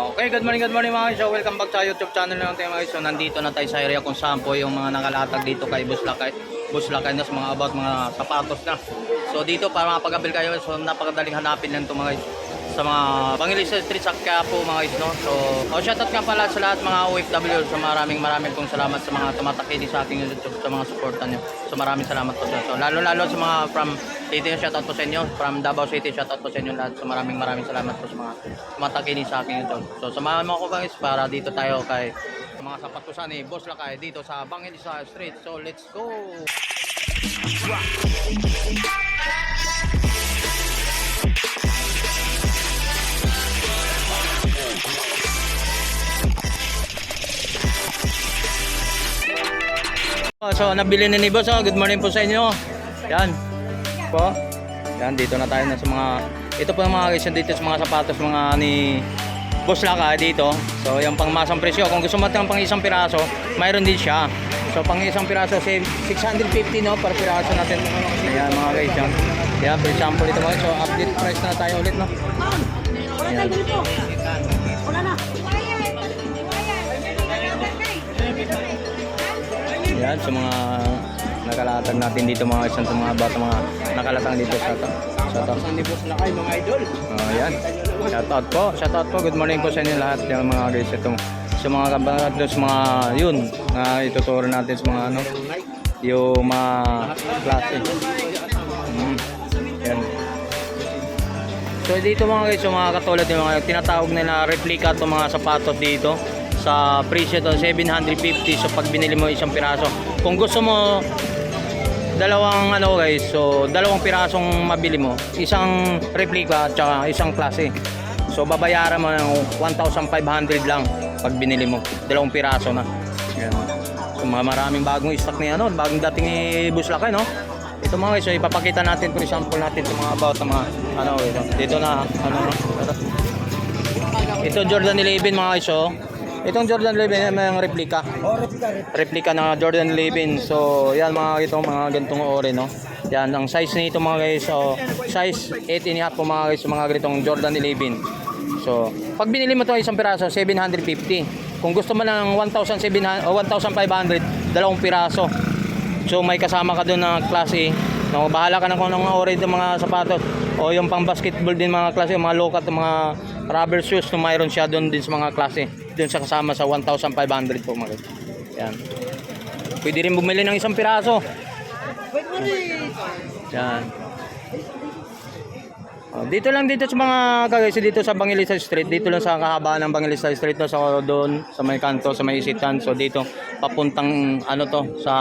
Okay, good morning, good morning mga guys. Welcome back sa YouTube channel na natin mga guys. So, nandito na tayo sa area kung saan po yung mga nakalatag dito kay Buslakay. Buslakay na mga about mga sapatos na. So, dito para makapag-abil kayo. So, napakadaling hanapin lang ito mga guys. Sa mga Bangilisa Street sa Quiapo mga guys, no? So, oh, shoutout nga pala sa lahat mga OFW. So, maraming maraming pong salamat sa mga tumatakini sa aking YouTube, sa mga supportan nyo. So, maraming salamat po sa So, lalo-lalo sa mga from City, shoutout po sa inyo. From Davao City, shoutout po sa inyo lahat. So, maraming maraming salamat po sa mga tumatakini sa aking YouTube. So, samahan mo ako guys para dito tayo kay mga sapatusan ni Boss Lakay dito sa Bangilisa Street. So, let's go! Oh, So, nabili na ni Boss. Oh. Good morning po sa inyo. Yan. Po. Yan, dito na tayo na sa mga... Ito po mga guys, dito sa mga sapatos mga ni Boss Laka dito. So, yung pang masang presyo. Kung gusto mo ng pang isang piraso, mayroon din siya. So, pang isang piraso, say, 650 no, per piraso natin. Ayan mga guys, yan. Yan, for example, ito guys. So, update price na tayo ulit, no? Wala Yan, sa mga nakalatag natin dito mga guys, sa mga bata mga nakalatang dito sa to. Sa to. Saan ni Boss Lakay, mga idol? Oh, yan. Shoutout po. Shoutout po. Good morning po sa inyo lahat. Yung mga guys itong sa mga kabarat sa mga yun na ituturo natin sa mga ano yung mga klase. Mm. Yan. So dito mga guys, yung mga katulad yung mga tinatawag nila replica to mga sapatos dito sa presyo to 750 so pag binili mo isang piraso kung gusto mo dalawang ano guys so dalawang pirasong mabili mo isang replica at saka isang klase. So babayaran mo ng 1,500 lang pag binili mo. Dalawang piraso na. Yan so mga maraming bagong stock ni ano bagong dating ni Buslakay no? Ito mga guys so ipapakita natin for example natin sa mga about sa mga ano ito. Dito na ano no ito, Jordan 11 mga guys so itong Jordan 11 may mga replica Oh, replika, replika. ng Jordan 11. So, yan mga ito mga gantong ore, no. Yan ang size nito mga guys. So, size 8 and a half po mga guys, mga ganitong Jordan 11. So, pag binili mo to isang piraso, 750. Kung gusto mo ng 1,700 o 1,500, dalawang piraso. So, may kasama ka doon na klase. No, bahala ka na kung anong ore ng mga sapatos o yung pang basketball din mga klase, mga lokat, mga rubber shoes, no, mayroon siya doon din sa mga klase. Doon sa kasama sa 1,500 po mga guys. Yan. Pwede rin bumili ng isang piraso. Yan. Oh, dito lang dito sa mga guys dito sa Bangilisa Street, dito lang sa kahabaan ng Bangilisa Street no, sa doon sa may kanto sa may isitan. So dito papuntang ano to sa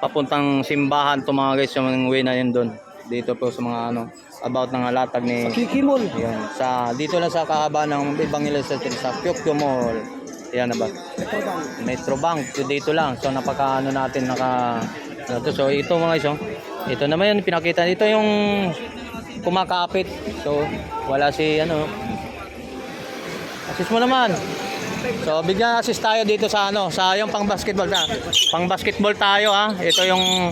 papuntang simbahan to mga guys yung way na yun doon. Dito po sa mga ano about ng latag ni Kikimol. yan, sa dito lang sa kahabaan ng Bangilisa Street sa Pyokyo Mall. Yan na ba? Metro Bank. So dito lang. So napaka ano natin naka ano to so ito mga guys oh. ito naman yung pinakita. Dito yung kumakapit. So wala si ano. Assist mo naman. So bigyan assist tayo dito sa ano sa yung pang basketball. Na pang basketball tayo ha ito yung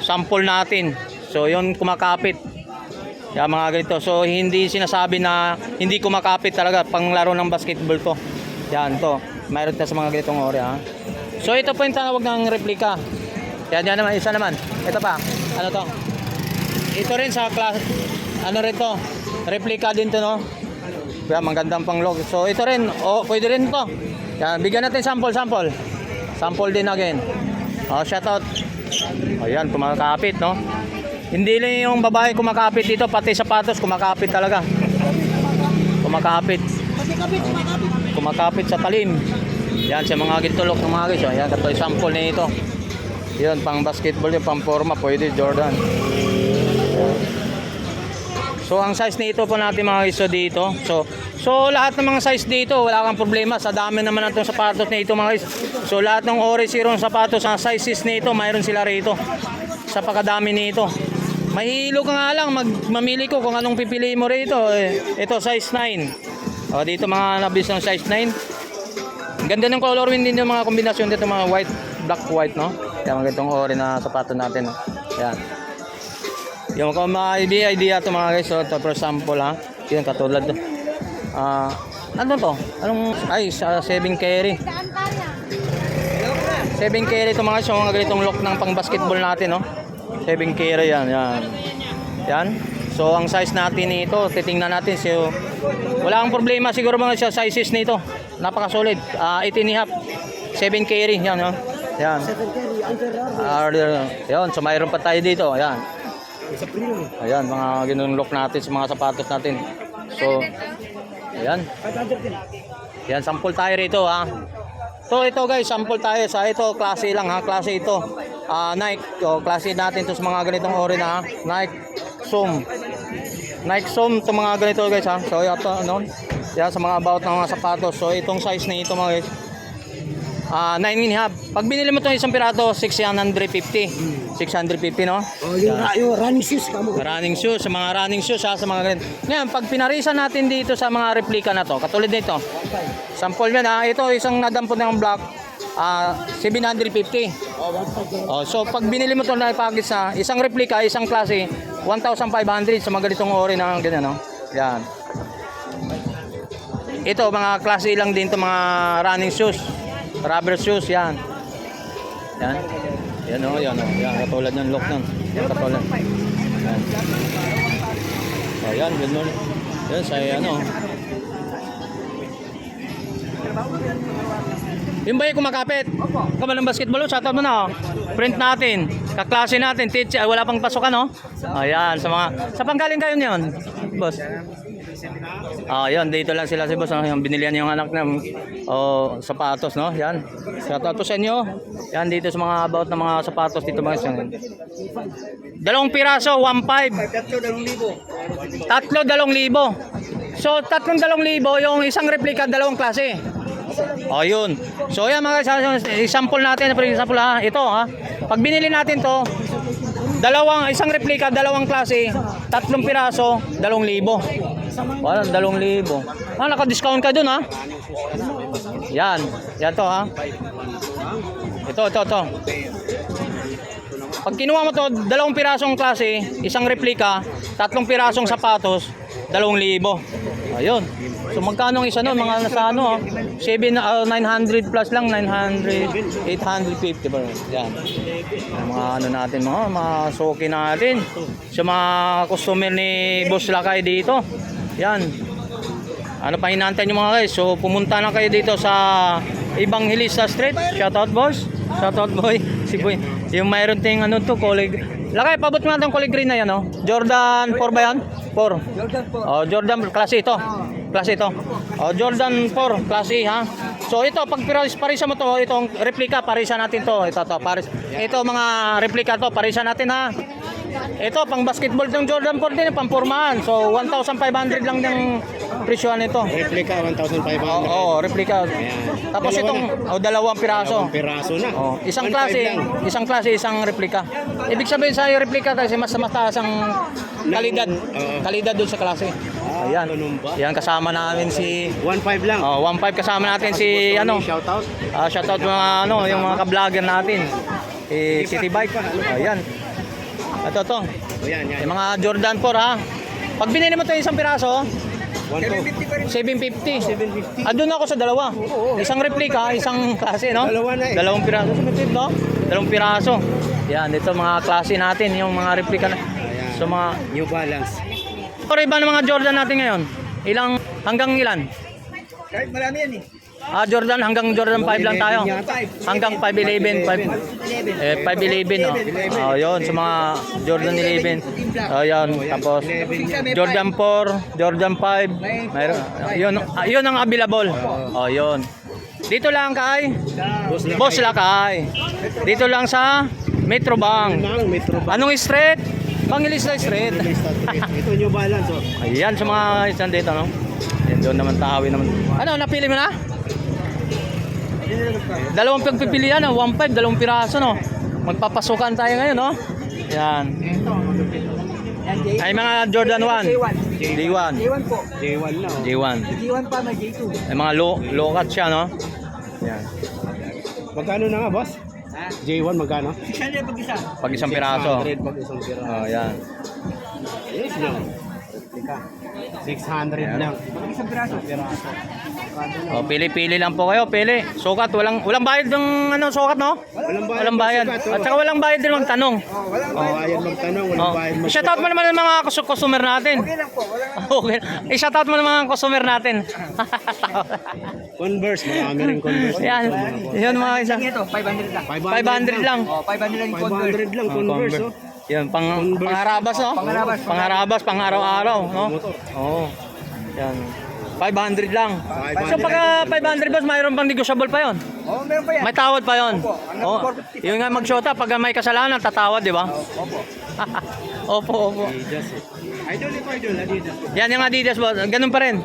sample natin. So yun kumakapit yung mga ganito. So hindi sinasabi na hindi kumakapit talaga pang laro ng basketball to yan to. Mayroon na sa mga ganitong ore ha. So ito po yung tawag ng replica yan yan naman isa naman. Ito pa. Ano to? Ito rin sa class ano rin to? Replica din to no? Kaya magandang pang log so ito rin. Oh pwede rin to. Yan bigyan natin sample sample. Sample din again. Oh shout out oh yan kumakapit no hindi lang yung babae kumakapit dito pati sapatos kumakapit talaga kumakapit kumakapit. sa talim. Yan sa mga gintulok ng mga guys. oh. Yan katulad sample na ito. Yun pang basketball yung pang forma pwede Jordan. So ang size nito po natin mga guys dito. So so lahat ng mga size dito wala kang problema sa dami naman ng sapatos nito mga guys. So lahat ng ore zero ng sapatos ang sizes nito mayroon sila rito. Sa pakadami nito. Mahilo ka nga lang mag mamili ko kung anong pipiliin mo rito. Eh, ito size 9. O dito mga nabis ng size 9. Ang Ganda ng color din yung mga kombinasyon dito mga white, black white no. Yan mga itong ori na sapatos natin. No? Yan. Yung kung mga idea idea to mga guys, so, ito for sample ha. Yan katulad to. Ah, ano to? Anong, ay, sa 7 carry. Daan kaya. 7 carry ito mga so, mga ganitong lock ng pang basketball natin, no? 7 carry yan, yan. Yan. So, ang size natin nito, titingnan natin. So, wala kang problema siguro mga sa sizes nito. Napaka-solid. Ah, 18 and a half. 7 carry, yan, no? Yan. Second carry, under Ah, yan. So, mayroon pa tayo dito. Premium. Ayan, mga ganun lock natin sa mga sapatos natin. So, ayan. 500 din. Yan, sample tayo rito ha. So ito guys, sample tayo sa ito, klase lang ha, klase ito. Ah, Nike, o, klase natin to sa mga ganitong ori na ha. Nike Zoom. Nike Zoom to mga ganito guys ha. So ito ano, yan sa mga about ng mga sapatos. So itong size na ito mga guys. Ah, 9 and a half. Pag binili mo itong isang pirato, 650. 650 no? Oh, yung running shoes ka mo. Running shoes, sa mga running shoes ha, sa mga ganito. Ngayon, pag pinarisan natin dito sa mga replika na to, katulad nito, sample yan ha, ito isang nadampot ng black, ah 750. Oh, 1,500. Oh, so pag binili mo to na ipagis na isang replika, isang klase, 1,500 sa mga ganitong ori na ganyan, no? Yan. Ito, mga klase lang din to mga running shoes. Rubber shoes, yan. Yan. Yan o, yan o. Yan, katulad ng lock nun. Yan, katulad. Yan. Oh, yan, morning. Yan, sa ano. Yung ba yung kumakapit? Opo. Kaban ng basketball, shoutout mo na oh. Print natin. Kaklase natin. Teacher, wala pang pasukan no? Ayan, sa mga... Sa panggaling kayo niyon, boss? Ah, yan, dito lang sila si boss. Oh. Yung binilihan yung anak na oh, sapatos, no? Yan. Shoutout po sa inyo. Yan, dito sa mga about ng mga sapatos dito mga yan. Dalawang piraso, 1.5. Tatlo, dalawang libo. Tatlo, dalawang libo. So, tatlong dalawang libo, yung isang replica, dalawang klase. O, yun. So, yan mga guys, example natin, for example ha, ito ha. Pag binili natin to, dalawang, isang replica, dalawang klase, tatlong piraso, dalawang libo. Walang dalawang libo. Ah, naka-discount ka dun ha. Yan. Yan to ha. Ito, ito, ito. Pag kinuha mo to, dalawang pirasong klase, isang replika, tatlong pirasong sapatos, dalawang libo. Ayun. So magkano ang isa nun? Mga nasa ano? ah? 7, ah, 900 plus lang, 900, 850 ba? Yan. Mga ano natin, mga, mga soki natin. Sa mga customer ni Boss Lakay dito. Yan. Ano pa hinantay nyo mga guys? So pumunta na kayo dito sa Evangelista Street. Shoutout boss. Shoutout boy. Si boy. Yung mayroon ting ano to, kulay. Lakay, pabot mo natin kulay green na yan, no? Jordan 4 ba yan? 4. Jordan po. Oh, Jordan klase ito. Klase ito. Oh, Jordan 4 klase ha. So ito pag paris parisa mo to, itong replika parisa natin to. Ito to, paris. Ito mga replika to, parisa natin ha. Ito pang basketball ng Jordan 4 din, pang pormahan. So 1,500 lang yung presyo nito. Replica, 1,500. Oo, oh, replika. Tapos Dalawa itong oh, dalawang piraso. piraso na. Oh, isang 1,500 klase, isang klase, isang replika. Ibig sabihin sa replika kasi mas mataas ang kalidad. Kalidad doon sa klase. Ayan. ganun ba? Yan kasama namin si 1,500 lang. Oh, 1.5 kasama natin si ano. Shoutout. Ah, shoutout mga ano, yung mga ka-vlogger natin. Si City Bike. Ayan. Ito to. O yan, yan. Yung mga Jordan 4 ha. Pag binili mo to isang piraso, 1,200. 750. Ah, doon ako sa dalawa. Isang replika, isang klase, no? Dalawa na eh. Dalawang piraso. 750, no? Dalawang piraso. Yan, ito mga klase natin, yung mga replika na. Ayan. So mga, New Balance. pero iba ng mga Jordan natin ngayon. Ilang, hanggang ilan? Kahit marami yan eh. Ah, Jordan, hanggang Jordan 5 lang tayo. 11 yata. Hanggang 511, 5, eh, 511, oh. Oh, yun, sa mga Jordan 11. Oh, yun, tapos Jordan 4, Jordan 5. Mayroon, yun, ah, yun ang available. Oh, yun. Dito lang kay Boss lang. Lakay. Dito lang sa Metro Bank. Nang Metro Bank. Anong street? Pangilista Street. Ito New Balance oh. Ayan sa mga isang dito, no? Yan doon naman tahawi naman. Ano, napili mo na? Dalawang pagpipilian, no? 1.5, dalawang piraso, no? Magpapasukan tayo ngayon, no? Yan. Ay mga Jordan 1. D1. J1 po. J1 na oh. J1. J1 pa na J2. Ay mga low, low cut siya, no? Yan. Magkano na nga boss? J1 magkano? 600 pag isa. Pag isang piraso. 600 pag isang piraso. Oh, yan. Yes no. Replica. 600 lang. Isang piraso. Piraso. O, pili-pili lang po kayo, pili. Sukat, walang walang bayad ng ano, sukat, no? Walang bayad. Walang bayad. sukat, oh. At saka walang bayad din magtanong. Oh, ayun magtanong, walang Oh. bayad. I-shoutout mo naman ang mga kus- customer natin. Okay lang po. Okay. I-shoutout mo naman ang customer natin. Converse, marami rin Converse. Yan. Yan mga isa. Ito, 500 lang. 500 lang. Oh, 500 lang yung convert. 500 lang Oh, Converse, Converse. oh. Yan, pang, Converse. pangharabas, no? Pangharabas. Pangharabas, pang araw-araw, no? Oo. Yan. 500 lang. 500 So pagka 500 boss, mayroon pang negotiable pa yon. Oh, meron pa yan. May tawad pa yon. Opo. Hanggang Oh, 450. yung nga mag-shota, pag may kasalanan, tatawad, di ba? Opo. opo, opo. Idol ito, idol, Adidas. Yan yung Adidas boss, ganun pa rin.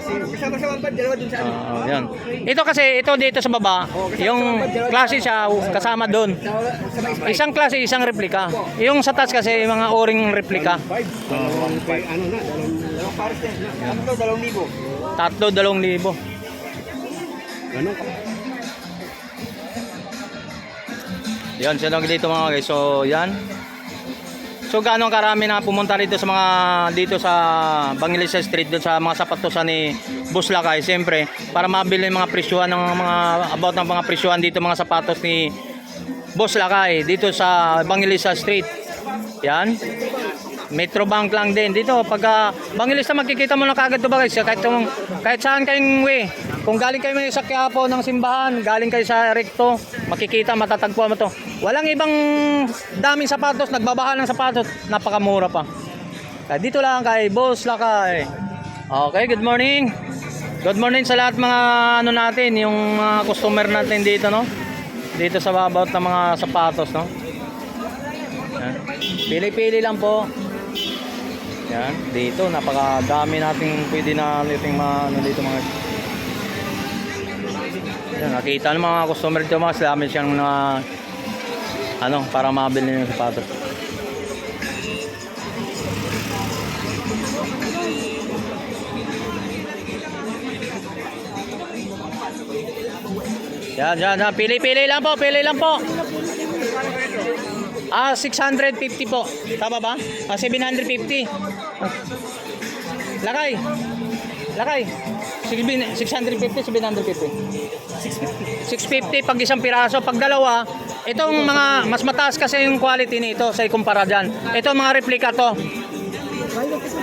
Kasama sa dalawa dun sa ano. Oo. Ito kasi, ito dito sa baba, yung klase siya kasama doon. Isang klase, isang replika. Yung sa taas kasi, yung mga o-ring replika. 5. Dalawang, pay- ano na, dalawang, pares. Ano to, dalawang libo. Tatlo, dalawang libo. ganun ka. Yan, sinog dito mga guys. So, yan. So, gaano karami na pumunta dito sa mga dito sa Bangilisa Street doon sa mga sapatosan ni Boss Lakay. Siyempre, para mabili yung mga presyuhan ng mga about ng mga presyuhan dito mga sapatos ni Boss Lakay dito sa Bangilisa Street. Yan. Metro Bank lang din dito pagka Bangilista makikita mo na kagad to ba guys kahit kahit saan kayong way kung galing kayo may sa Quiapo ng simbahan galing kayo sa Recto makikita matatagpuan mo to. Walang ibang daming sapatos nagbabaha ng sapatos napakamura pa. Kaya dito lang kay Boss Lakay. Okay good morning. Good morning sa lahat mga ano natin yung mga customer natin dito no? Dito sa about ng mga sapatos no. Pili-pili lang po. Yan, dito. Napakadami nating pwede na nating mga ano dito mga Yan, nakita ng mga customer dito mga dami siyang na ano para mabili ng sapatos. Yan, yan, yan. Pili-pili lang po, pili lang po. Ah, 650 po. Tama ba? Ah, 750. Ah. Lakay. Lakay. 650, 750. 650 pag isang piraso. Pag dalawa, itong mga mas mataas kasi yung quality nito sa ikumpara dyan. Ito mga replica to.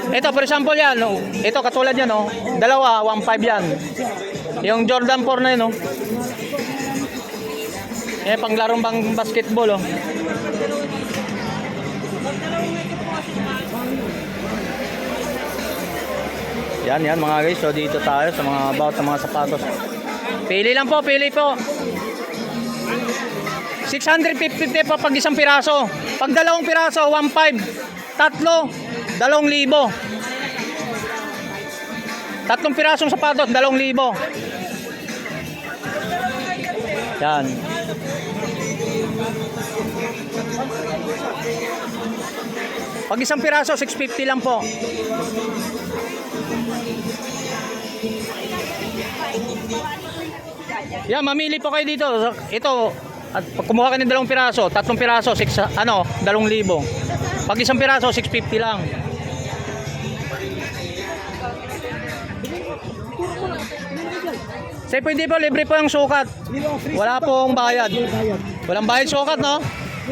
Ito for example yan, oh. ito katulad yan, oh. dalawa, 1.5 yan. Yung Jordan 4 na yun, oh. Eh, panglarong bang basketball, oh. Yan, yan mga guys. So dito tayo sa mga about ng mga sapatos. Pili lang po, pili po. 650 pa pag isang piraso. Pag dalawang piraso, 1.5. Tatlo, 2,000. Tatlong pirasong sapatos, 2,000. Yan. Pag isang piraso, 650 lang po. Yan, mamili po kayo dito. Ito, at pag kumuha ka ng dalawang piraso, tatlong piraso, six, ano, dalawang libo. Pag isang piraso, 650 lang. Say, pwede po, libre po yung sukat. Wala pong bayad. Walang bayad sukat, no?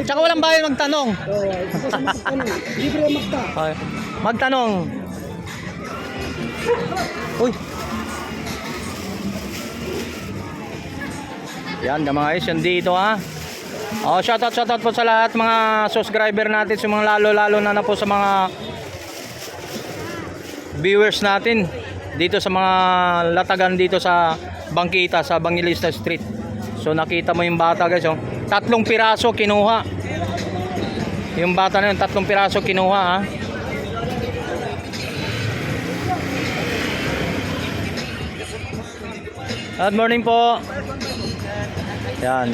Tsaka walang bayad magtanong. Libre magta. Okay. Magtanong. Uy. Yan, mga guys, yan dito ha. Oh, shoutout, shoutout po sa lahat mga subscriber natin, sa mga lalo-lalo na na po sa mga viewers natin dito sa mga latagan dito sa Bangkita sa Bangilista Street. So nakita mo yung bata guys, oh. Tatlong piraso kinuha. Yung bata na yun, tatlong piraso kinuha ha. Good morning po. Yan.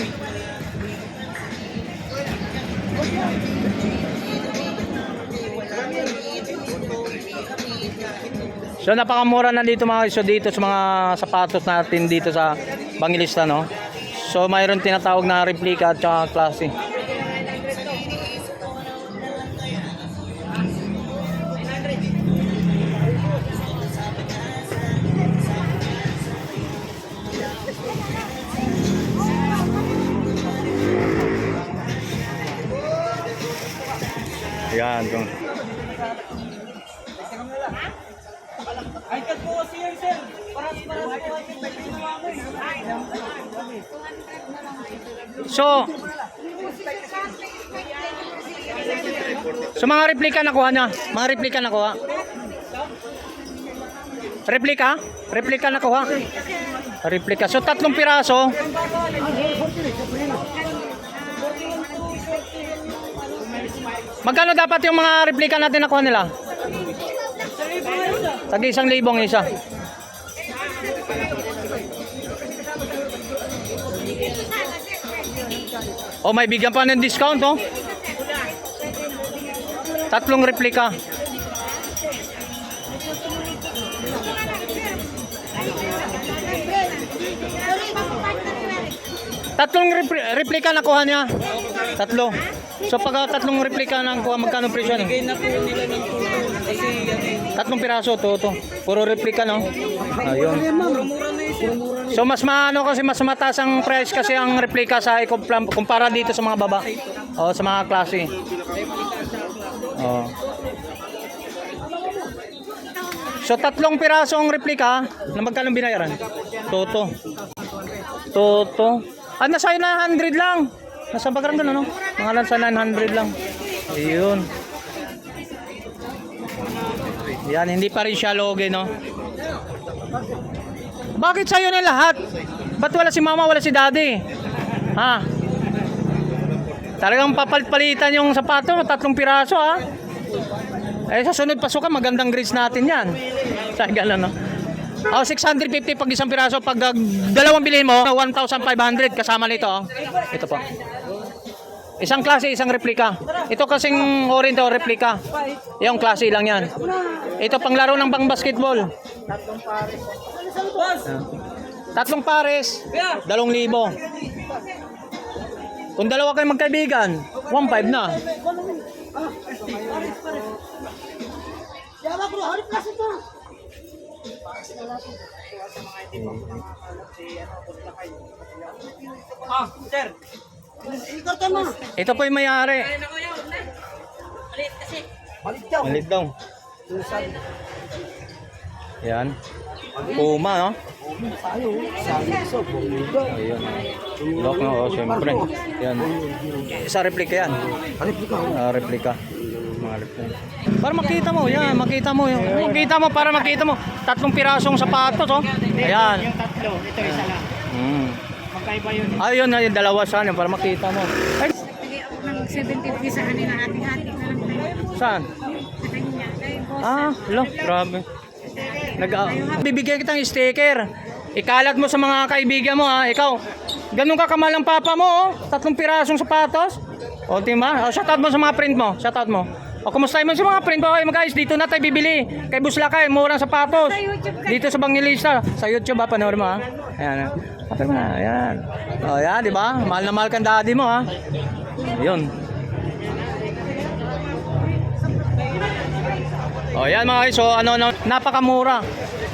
So napakamura na dito mga iso dito sa mga sapatos natin dito sa Bangilista no. So mayroon tinatawag na replica at klase. Yan. Kung, Ay, kat po sir. Paras, paras po kasi. so, so mga replika nakuha niya. Mga replika nakuha. Replika? Replika nakuha. Replika. So tatlong piraso. Magkano dapat yung mga replika natin nakuha nila? Tag isang libong isa. Oh, may bigyan pa ng discount, oh. Tatlong replika. Tatlong repli- replika nakuha niya. Tatlo. So pag ah, tatlong replika nakuha, magkano presyo nun? Tatlong piraso to, to. Puro replika, no? Ayun. So mas maano kasi mas mataas ang price kasi ang replika sa ikumpla- kumpara dito sa mga baba. O sa mga klase. Oh. So tatlong piraso ang replika na magkano binayaran? Toto. Toto. Ah, nasa 900 lang. Nasa bagrang ano? Mga nasa 900 lang. Ayun. Yan, hindi pa rin siya loge, no? Bakit sa'yo na lahat? Ba't wala si mama, wala si daddy? Ha? Talagang papalit-palitan yung sapato tatlong piraso, ha? Eh, sa sunod pasukan, magandang grades natin yan. Sa gano'n, no? Oh, 650 pag isang piraso. Pag uh, dalawang bilhin mo, 1,500 kasama nito. Oh. Ito po. Isang klase, isang replika. Ito kasing orin to, replika. Yung klase lang yan. Ito pang laro ng pang basketball. Tatlong pares, dalawang libo. Kung dalawa kayo magkaibigan, 1.5 na. Yawa ko, hari plus ito. Ah, sir. Ikaw tama. Ito po yung may-ari. Balik daw. Malit daw. Yan. Puma, no? Tayo, bumiga. Ayun. Lock na, oh, siyempre. Yan. Sa replika yan. Balik ka. Ah, replika. Mga replika. Para makita mo, yan, makita mo. Yung, makita mo, para makita mo. Tatlong pirasong sapatos, oh. Ayan. Yung tatlo, ito isa lang. Mm. Magkaiba yun. Ayun na yung dalawa sana para makita mo. Ay, ng 70 sa kanila. Ating-ating na lang tayo. saan? Sa kanya. Kay boss. Ah, lo, grabe. Nag ah, bibigyan kitang sticker. Ikalat mo sa mga kaibigan mo ha. Ikaw, ganun ka kamal ang papa mo oh. Tatlong pirasong sapatos. O, di ba? O, shoutout mo sa mga print mo. Shoutout mo. O, kumusta mo sa mga print mo? Okay, guys, dito na tayo bibili. Kay Buslakay, murang sapatos. Dito sa Bangilista. Sa YouTube ha, panoorin mo ha. Ayan. Kapag na, ayan. O, yan, di ba? Mahal na mahal kang daddy mo ha. Yun. O yan mga guys, so ano, ano napakamura.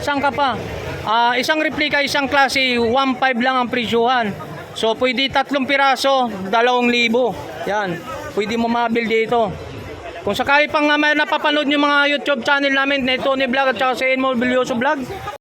Saan ka pa? Ah, isang replika, isang klase, 1.5 lang ang presyuhan. So pwede tatlong piraso, 2,000. Yan. Pwede mo mabil dito. Kung sakali pang nga may napapanood yung mga YouTube channel namin, na Tony Vlog at saka si Enmo Bilyoso Vlog,